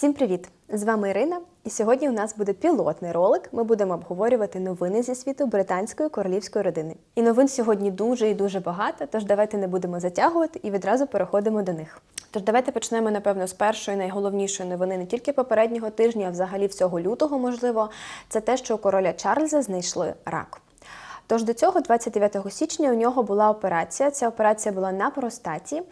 Всім привіт! З вами Ірина, і сьогодні у нас буде пілотний ролик. Ми будемо обговорювати новини зі світу британської королівської родини. І новин сьогодні дуже і дуже багато, тож давайте не будемо затягувати і відразу переходимо до них. Тож давайте почнемо, напевно, з першої найголовнішої новини не тільки попереднього тижня, а взагалі всього лютого, можливо, це те, що у короля Чарльза знайшли рак. Тож до цього, 29 січня, у нього була операція. Ця операція була на простаті,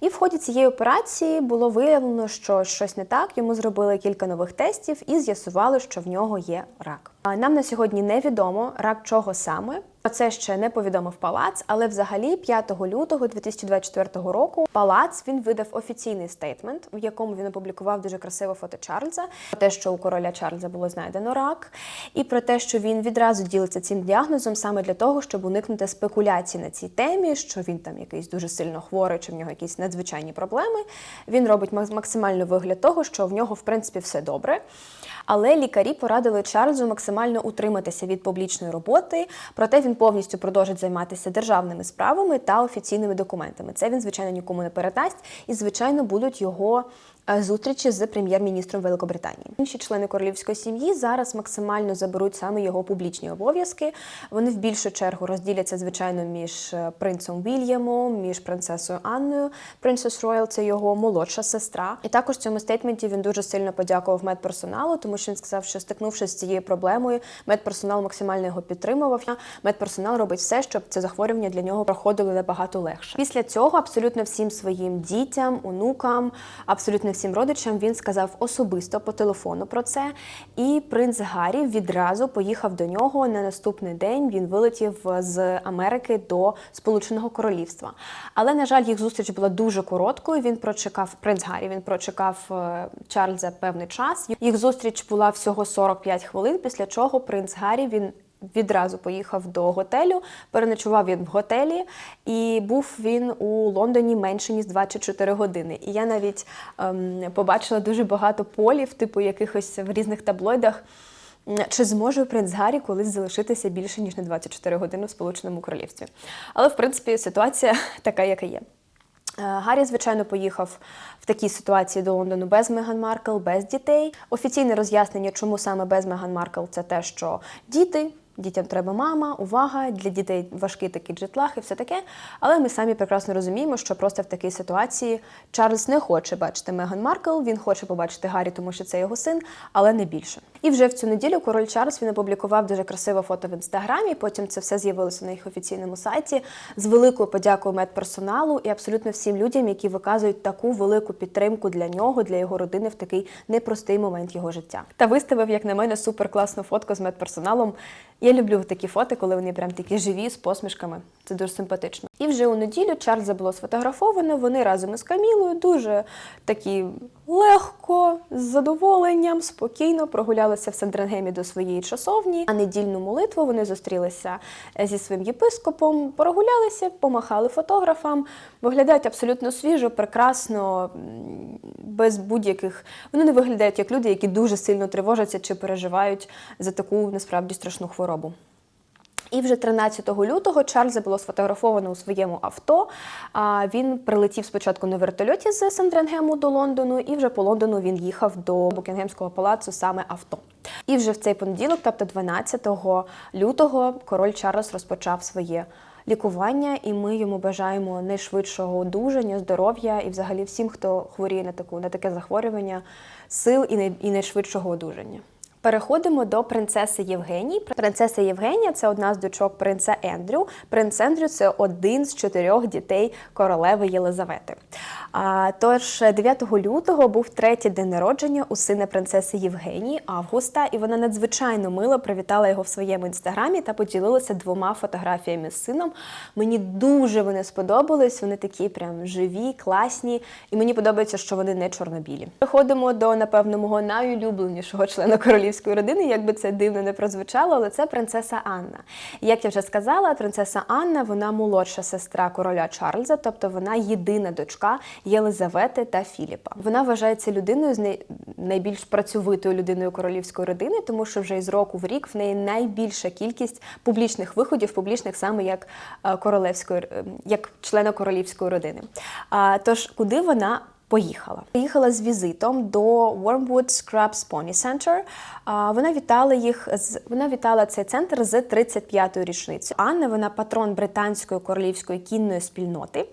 і в ході цієї операції було виявлено, що щось не так. Йому зробили кілька нових тестів і з'ясували, що в нього є рак. Нам на сьогодні невідомо рак чого саме. Це ще не повідомив палац, але взагалі 5 лютого 2024 року палац він видав офіційний стейтмент, в якому він опублікував дуже красиве фото Чарльза, про те, що у короля Чарльза було знайдено рак, і про те, що він відразу ділиться цим діагнозом саме для того, щоб уникнути спекуляцій на цій темі, що він там якийсь дуже сильно хворий, чи в нього якісь надзвичайні проблеми. Він робить максимально вигляд того, що в нього в принципі все добре. Але лікарі порадили Чарльзу максимально утриматися від публічної роботи, проте він повністю продовжить займатися державними справами та офіційними документами. Це він, звичайно, нікому не передасть, і, звичайно, будуть його зустрічі з прем'єр-міністром Великобританії. Інші члени королівської сім'ї зараз максимально заберуть саме його публічні обов'язки. Вони в більшу чергу розділяться, звичайно, між е, принцем Вільямом, між принцесою Анною. Принцес Роял це його молодша сестра. І також в цьому стейтменті він дуже сильно подякував медперсоналу, тому що він сказав, що стикнувшись з цією проблемою, медперсонал максимально його підтримував. Медперсонал робить все, щоб це захворювання для нього проходило набагато легше. Після цього абсолютно всім своїм дітям, онукам, абсолютно всім родичам він сказав особисто по телефону про це. І принц Гаррі відразу поїхав до нього на наступний день. Він вилетів з Америки до Сполученого Королівства. Але на жаль, їх зустріч була дуже короткою. Він прочекав принц Гаррі. Він прочекав е, Чарльза певний час. Їх зустріч була всього 45 хвилин. Після чого принц Гаррі він. Відразу поїхав до готелю, переночував він в готелі, і був він у Лондоні менше ніж 24 години. І я навіть ем, побачила дуже багато полів, типу якихось в різних таблоїдах. Чи зможе принц Гаррі колись залишитися більше ніж на 24 години в Сполученому Королівстві? Але в принципі ситуація така, яка є. Гаррі, звичайно, поїхав в такій ситуації до Лондону без Меган Маркл, без дітей. Офіційне роз'яснення, чому саме без Меган Маркл, це те, що діти. Дітям треба мама, увага, для дітей важкий такий джетлаг і все таке. Але ми самі прекрасно розуміємо, що просто в такій ситуації Чарльз не хоче бачити Меган Маркл, він хоче побачити Гаррі, тому що це його син, але не більше. І вже в цю неділю король Чарльз він опублікував дуже красиве фото в інстаграмі. Потім це все з'явилося на їх офіційному сайті з великою подякою медперсоналу і абсолютно всім людям, які виказують таку велику підтримку для нього, для його родини в такий непростий момент його життя. Та виставив, як на мене, супер класну фотку з медперсоналом. Я люблю такі фото, коли вони прям такі живі з посмішками. Це дуже симпатично. І вже у неділю Чарльза було сфотографовано. Вони разом із Камілою дуже такі легко, з задоволенням, спокійно прогулялися в Сандренгемі до своєї часовні. А недільну молитву вони зустрілися зі своїм єпископом, прогулялися, помахали фотографам. Виглядають абсолютно свіжо, прекрасно, без будь-яких. Вони не виглядають як люди, які дуже сильно тривожаться чи переживають за таку насправді страшну хворобу. І вже 13 лютого Чарльза було сфотографовано у своєму авто. Він прилетів спочатку на вертольоті з Сандренгему до Лондону, і вже по Лондону він їхав до Букінгемського палацу саме авто. І вже в цей понеділок, тобто 12 лютого, король Чарльз розпочав своє. Лікування, і ми йому бажаємо найшвидшого одужання, здоров'я і, взагалі, всім, хто хворіє на таку на таке захворювання, сил і, най, і найшвидшого одужання. Переходимо до принцеси Євгенії. Принцеса Євгенія це одна з дочок принца Ендрю. Принц Ендрю це один з чотирьох дітей королеви Єлизавети. Тож 9 лютого був третій день народження у сина принцеси Євгенії Августа, і вона надзвичайно мило привітала його в своєму інстаграмі та поділилася двома фотографіями з сином. Мені дуже вони сподобались. Вони такі прям живі, класні, і мені подобається, що вони не чорнобілі. Переходимо до напевно мого найулюбленішого члена королівської королівської родини, як би це дивно не прозвучало, але це принцеса Анна. Як я вже сказала, принцеса Анна вона молодша сестра короля Чарльза, тобто вона єдина дочка Єлизавети та Філіпа. Вона вважається людиною з найбільш працьовитою людиною королівської родини, тому що вже із року в рік в неї найбільша кількість публічних виходів, публічних саме як королевської, як члена королівської родини. Тож, куди вона Поїхала. Поїхала з візитом до Wormwood Scrubs Pony Center. Вона вітала їх з вона вітала цей центр з 35-ю річницею. Анна вона патрон британської королівської кінної спільноти.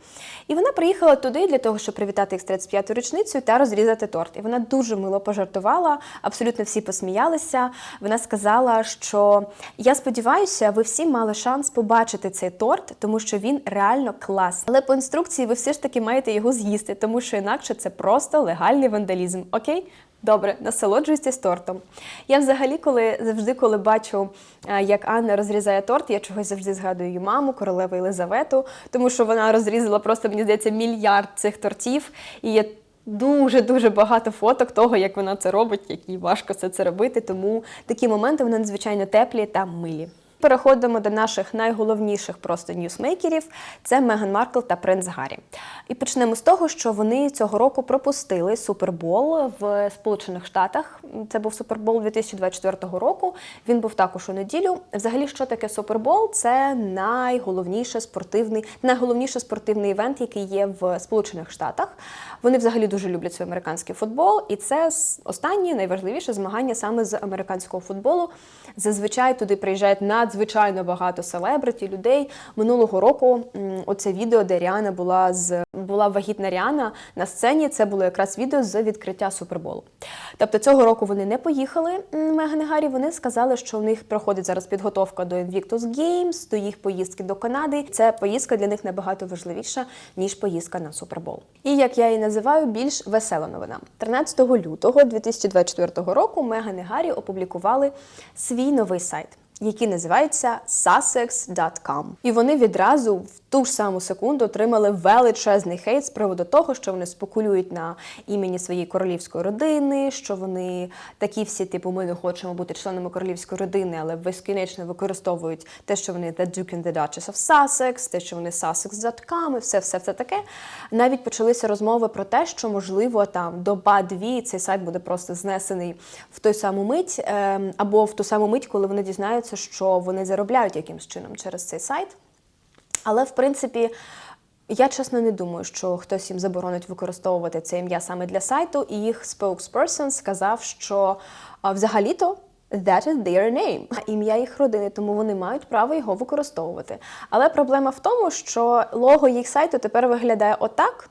І вона приїхала туди для того, щоб привітати їх з 35-ю річницею та розрізати торт. І вона дуже мило пожартувала. Абсолютно всі посміялися. Вона сказала, що я сподіваюся, ви всі мали шанс побачити цей торт, тому що він реально клас. Але по інструкції ви все ж таки маєте його з'їсти, тому що інакше це просто легальний вандалізм. Окей? Добре, насолоджуйтесь тортом. Я взагалі, коли завжди, коли бачу, е, як Анна розрізає торт, я чогось завжди згадую її маму, королеву Єлизавету, тому що вона розрізала просто, мені здається, мільярд цих тортів. І є дуже дуже багато фоток того, як вона це робить, як їй важко все це робити. Тому такі моменти вони надзвичайно теплі та милі. Переходимо до наших найголовніших просто ньюсмейкерів це Меган Маркл та принц Гаррі. І почнемо з того, що вони цього року пропустили Супербол в Сполучених Штатах. Це був Супербол 2024 року. Він був також у неділю. Взагалі, що таке Супербол? Це найголовніший спортивний, найголовніший спортивний івент, який є в Сполучених Штатах. Вони взагалі дуже люблять свій американський футбол, і це останнє найважливіше змагання саме з американського футболу. Зазвичай туди приїжджають надзвичайно багато селебриті, людей. Минулого року оце відео, де Ріана була з була вагітна Ріана на сцені. Це було якраз відео з відкриття суперболу. Тобто цього року вони не поїхали. Меган і Гаррі. Вони сказали, що в них проходить зараз підготовка до Invictus Games, до їх поїздки до Канади. Це поїздка для них набагато важливіша ніж поїздка на супербол. І як я її називаю, більш весела новина. 13 лютого 2024 року Меган і Гаррі опублікували свій новий сайт який називаються sussex.com. І вони відразу в ту ж саму секунду отримали величезний хейт з приводу того, що вони спекулюють на імені своєї королівської родини, що вони такі всі, типу, ми не хочемо бути членами королівської родини, але безкінечно використовують те, що вони The Duke and the Duchess of Sussex, те, що вони Sussex.com, і все, все, все таке. Навіть почалися розмови про те, що можливо там доба-дві цей сайт буде просто знесений в той саму мить, ем, або в ту саму мить, коли вони дізнаються що вони заробляють якимсь чином через цей сайт. Але, в принципі, я чесно не думаю, що хтось їм заборонить використовувати це ім'я саме для сайту, і їх spokesperson сказав, що взагалі-то. That is their name. ім'я їх родини, тому вони мають право його використовувати. Але проблема в тому, що лого їх сайту тепер виглядає отак.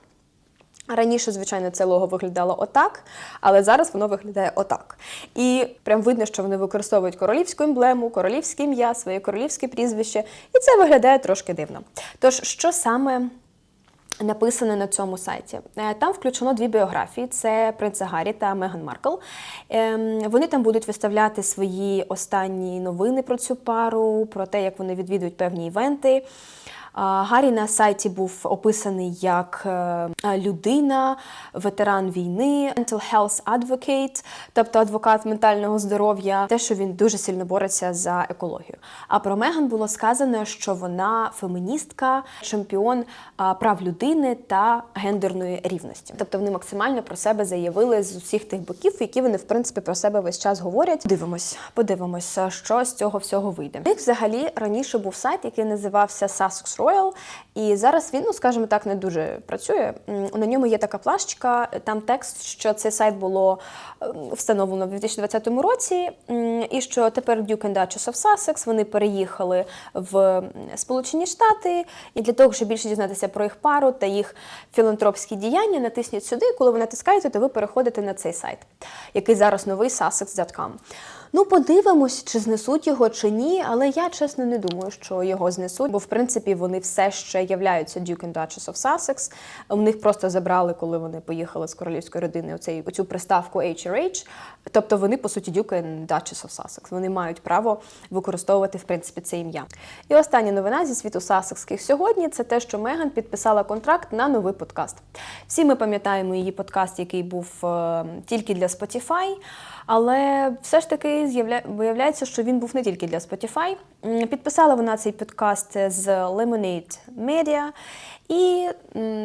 Раніше, звичайно, це лого виглядало отак, але зараз воно виглядає отак. І прям видно, що вони використовують королівську емблему, королівське ім'я, своє королівське прізвище, і це виглядає трошки дивно. Тож, що саме написано на цьому сайті? Е, там включено дві біографії: це принца Гаррі та Меган Маркл. Ем, вони там будуть виставляти свої останні новини про цю пару, про те, як вони відвідують певні івенти. Гаррі на сайті був описаний як е, людина, ветеран війни, mental health advocate, тобто адвокат ментального здоров'я, те, що він дуже сильно бореться за екологію. А про Меган було сказано, що вона феміністка, чемпіон прав людини та гендерної рівності. Тобто вони максимально про себе заявили з усіх тих боків, які вони в принципі про себе весь час говорять. Дивимось, подивимося, що з цього всього вийде. У них взагалі раніше був сайт, який називався Sussex Royal, і зараз він, ну скажімо так, не дуже працює. На ньому є така плашечка, там текст, що цей сайт було встановлено в 2020 році, і що тепер Duke and Duchess of Sussex, вони переїхали в Сполучені Штати, і для того, щоб більше дізнатися про їх пару та їх філантропські діяння, натисніть сюди. Коли ви натискаєте, то ви переходите на цей сайт, який зараз новий sussex.com. Ну, подивимось, чи знесуть його, чи ні, але я чесно не думаю, що його знесуть, бо в принципі вони все ще являються Duke and Duchess of Sussex. У них просто забрали, коли вони поїхали з королівської родини, оцей оцю приставку HRH. Тобто вони, по суті, Duke and Duchess of Sussex. Вони мають право використовувати в принципі це ім'я. І остання новина зі світу Сассекських сьогодні це те, що Меган підписала контракт на новий подкаст. Всі ми пам'ятаємо її подкаст, який був е, тільки для Spotify. Але все ж таки Але виявляється, що він був не тільки для Spotify. Підписала вона цей подкаст з Lemonade Media. І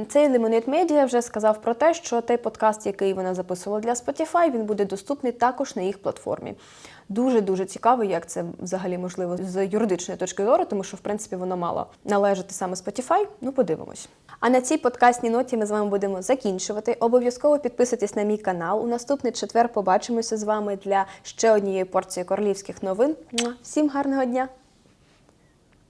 цей Lemonade Media вже сказав про те, що той подкаст, який вона записувала для Spotify, він буде доступний також на їх платформі. Дуже дуже цікаво, як це взагалі можливо з юридичної точки зору, тому що в принципі воно мало належати саме Spotify. Ну, подивимось. А на цій подкастній ноті ми з вами будемо закінчувати. Обов'язково підписуйтесь на мій канал. У наступний четвер побачимося з вами для ще однієї порції королівських новин. Всім гарного дня!